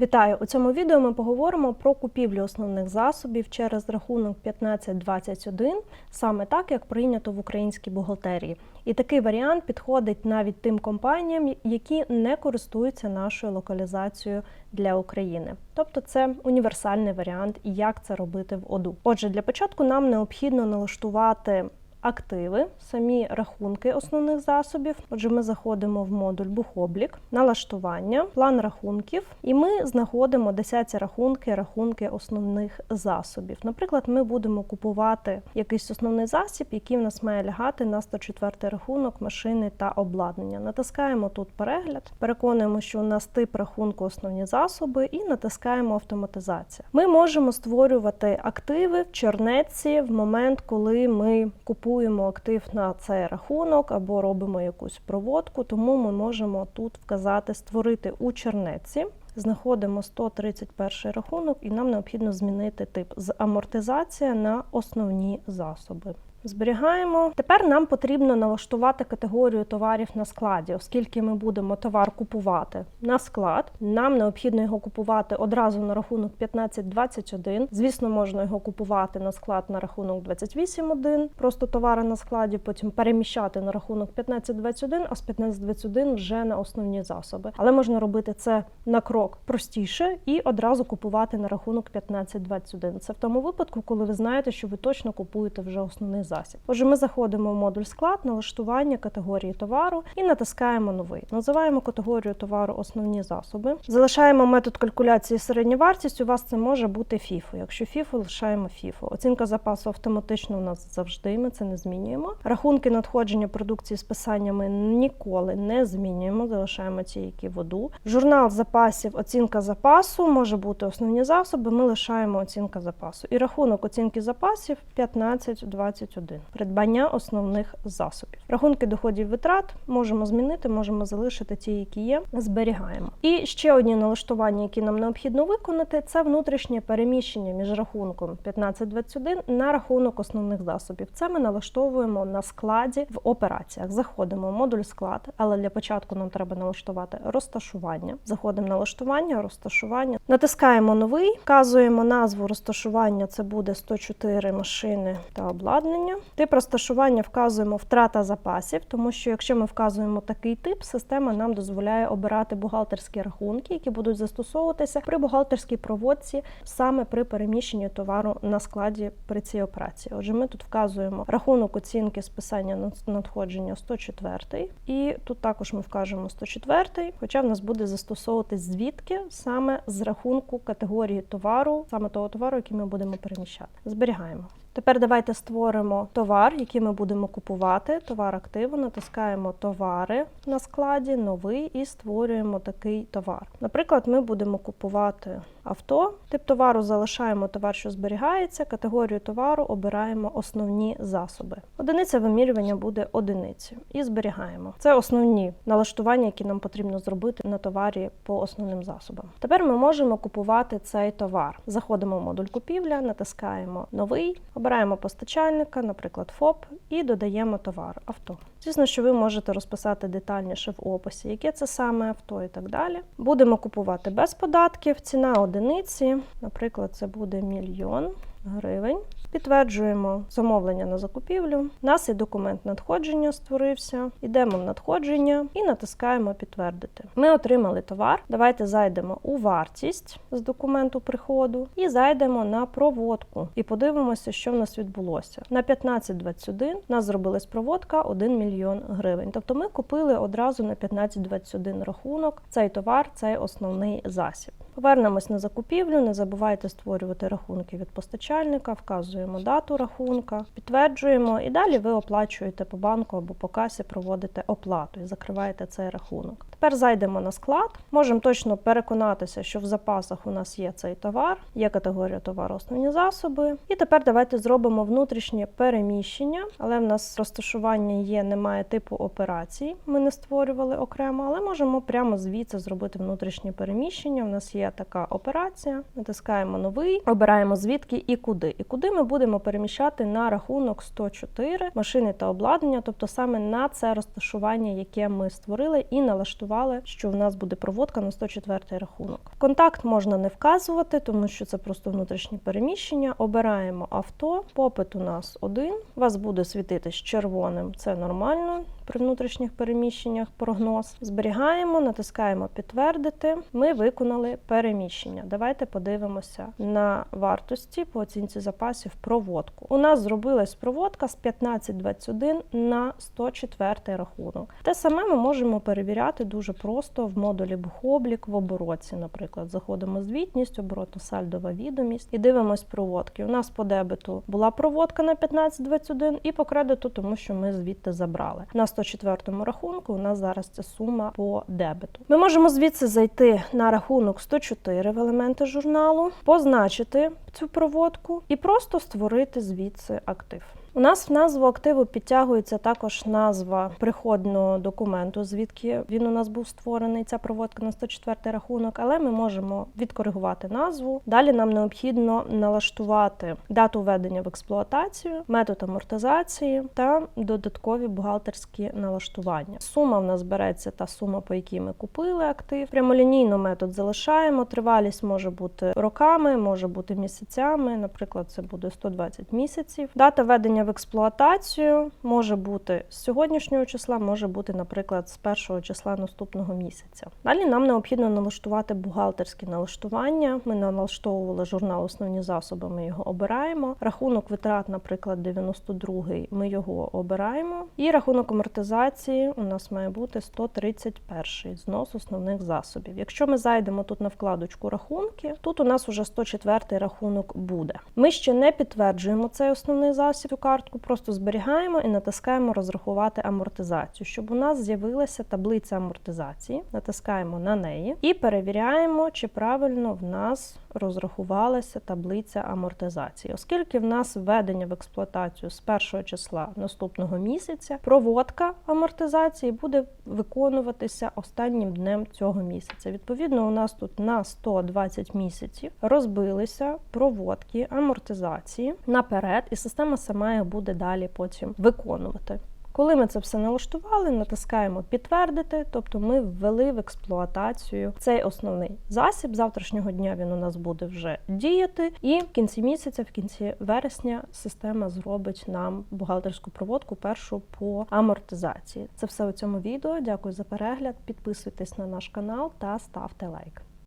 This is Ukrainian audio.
Вітаю! У цьому відео ми поговоримо про купівлю основних засобів через рахунок 1521, саме так, як прийнято в українській бухгалтерії. І такий варіант підходить навіть тим компаніям, які не користуються нашою локалізацією для України. Тобто це універсальний варіант, як це робити в ОДУ. Отже, для початку нам необхідно налаштувати активи, самі рахунки основних засобів. Отже, ми заходимо в модуль Бухоблік, налаштування, план рахунків, і ми знаходимо 10 рахунки, рахунки основних засобів. Наприклад, ми будемо купувати якийсь основний засіб, який в нас має лягати на 104 рахунок машини та обладнання. Натискаємо тут перегляд, переконуємо, що у нас тип рахунку основні засоби, і натискаємо автоматизація. Ми можемо створювати активи в чернетці в момент, коли ми купуємо купуємо актив на цей рахунок або робимо якусь проводку, тому ми можемо тут вказати Створити у чернеці. Знаходимо 131 рахунок, і нам необхідно змінити тип з амортизація на основні засоби. Зберігаємо. Тепер нам потрібно налаштувати категорію товарів на складі, оскільки ми будемо товар купувати на склад. Нам необхідно його купувати одразу на рахунок 1521. Звісно, можна його купувати на склад на рахунок 28.1, просто товари на складі, потім переміщати на рахунок 1521, а з 1521 вже на основні засоби. Але можна робити це на крок простіше і одразу купувати на рахунок 1521. Це в тому випадку, коли ви знаєте, що ви точно купуєте вже основний засіб. Отже, ми заходимо в модуль склад, налаштування категорії товару і натискаємо новий. Називаємо категорію товару основні засоби. Залишаємо метод калькуляції середня вартість. У вас це може бути FIFO. Якщо FIFO, лишаємо FIFO. Оцінка запасу автоматично у нас завжди. Ми це не змінюємо. Рахунки надходження продукції з писаннями ніколи не змінюємо. Залишаємо ті, які воду. Журнал запасів, оцінка запасу може бути основні засоби. Ми лишаємо оцінка запасу. І рахунок оцінки запасів 15-21. Придбання основних засобів. Рахунки доходів витрат можемо змінити, можемо залишити ті, які є. Зберігаємо. І ще одні налаштування, які нам необхідно виконати, це внутрішнє переміщення між рахунком 1521 на рахунок основних засобів. Це ми налаштовуємо на складі в операціях. Заходимо в модуль склад, але для початку нам треба налаштувати розташування. Заходимо налаштування, розташування, натискаємо новий, вказуємо назву розташування. Це буде 104 машини та обладнання. Тип розташування вказуємо втрата запасів, тому що якщо ми вказуємо такий тип, система нам дозволяє обирати бухгалтерські рахунки, які будуть застосовуватися при бухгалтерській проводці саме при переміщенні товару на складі при цій операції. Отже, ми тут вказуємо рахунок оцінки списання надходження 104, і тут також ми вкажемо 104, хоча в нас буде застосовуватись звідки саме з рахунку категорії товару, саме того товару, який ми будемо переміщати. Зберігаємо. Тепер давайте створимо товар, який ми будемо купувати. Товар активу, натискаємо товари на складі, новий і створюємо такий товар. Наприклад, ми будемо купувати авто. Тип товару залишаємо товар, що зберігається. Категорію товару обираємо основні засоби. Одиниця вимірювання буде одиницею і зберігаємо. Це основні налаштування, які нам потрібно зробити на товарі по основним засобам. Тепер ми можемо купувати цей товар. Заходимо в модуль купівля, натискаємо новий. Обираємо постачальника, наприклад, ФОП, і додаємо товар авто. Звісно, що ви можете розписати детальніше в описі, яке це саме авто і так далі. Будемо купувати без податків. Ціна одиниці, наприклад, це буде мільйон гривень. Підтверджуємо замовлення на закупівлю. У нас і документ надходження створився. Йдемо в надходження і натискаємо підтвердити. Ми отримали товар. Давайте зайдемо у вартість з документу приходу і зайдемо на проводку і подивимося, що в нас відбулося. На 15.21 у нас зробилась проводка 1 мільйон гривень. Тобто ми купили одразу на 15.21 рахунок цей товар, цей основний засіб. Повернемось на закупівлю. Не забувайте створювати рахунки від постачальника, вказуємо дату рахунка, підтверджуємо і далі ви оплачуєте по банку або по касі, проводите оплату і закриваєте цей рахунок. Тепер зайдемо на склад. Можемо точно переконатися, що в запасах у нас є цей товар, є категорія товару основні засоби. І тепер давайте зробимо внутрішнє переміщення, але в нас розташування є, немає типу операцій. Ми не створювали окремо, але можемо прямо звідси зробити внутрішнє переміщення. У нас є така операція. Натискаємо новий, обираємо звідки і куди. І куди ми будемо переміщати на рахунок 104 машини та обладнання, тобто саме на це розташування, яке ми створили, і налаштували налаштували, що в нас буде проводка на 104 рахунок. Контакт можна не вказувати, тому що це просто внутрішні переміщення. Обираємо авто. Попит у нас один. У вас буде світитись червоним. Це нормально при внутрішніх переміщеннях. Прогноз зберігаємо, натискаємо підтвердити. Ми виконали переміщення. Давайте подивимося на вартості по оцінці запасів проводку. У нас зробилась проводка з 1521 на 104 рахунок. Те саме ми можемо перевіряти дуже просто в модулі бухоблік в обороті. Наприклад, заходимо звітність, оборотно-сальдова відомість і дивимось проводки. У нас по дебету була проводка на 1521 і по кредиту, тому що ми звідти забрали. На 104 рахунку у нас зараз ця сума по дебету. Ми можемо звідси зайти на рахунок 104 в елементи журналу, позначити цю проводку і просто створити звідси актив. У нас в назву активу підтягується також назва приходного документу, звідки він у нас був створений. Ця проводка на 104 рахунок, але ми можемо відкоригувати назву. Далі нам необхідно налаштувати дату введення в експлуатацію, метод амортизації та додаткові бухгалтерські налаштування. Сума в нас береться та сума, по якій ми купили актив. Прямолінійно метод залишаємо. Тривалість може бути роками, може бути місяцями. Наприклад, це буде 120 місяців. Дата введення в експлуатацію може бути з сьогоднішнього числа, може бути, наприклад, з першого числа наступного місяця. Далі нам необхідно налаштувати бухгалтерські налаштування. Ми налаштовували журнал основні засоби. Ми його обираємо. Рахунок витрат, наприклад, 92-й, Ми його обираємо. І рахунок амортизації у нас має бути 131 знос основних засобів. Якщо ми зайдемо тут на вкладочку рахунки, тут у нас уже 104 рахунок буде. Ми ще не підтверджуємо цей основний засіб. Картку просто зберігаємо і натискаємо розрахувати амортизацію, щоб у нас з'явилася таблиця амортизації. Натискаємо на неї і перевіряємо, чи правильно в нас розрахувалася таблиця амортизації. Оскільки в нас введення в експлуатацію з першого числа наступного місяця, проводка амортизації буде виконуватися останнім днем цього місяця. Відповідно, у нас тут на 120 місяців розбилися проводки амортизації наперед, і система сама їх буде далі потім виконувати. Коли ми це все налаштували, натискаємо підтвердити, тобто ми ввели в експлуатацію цей основний засіб. Завтрашнього дня він у нас буде вже діяти, і в кінці місяця, в кінці вересня, система зробить нам бухгалтерську проводку першу по амортизації. Це все у цьому відео. Дякую за перегляд. Підписуйтесь на наш канал та ставте лайк.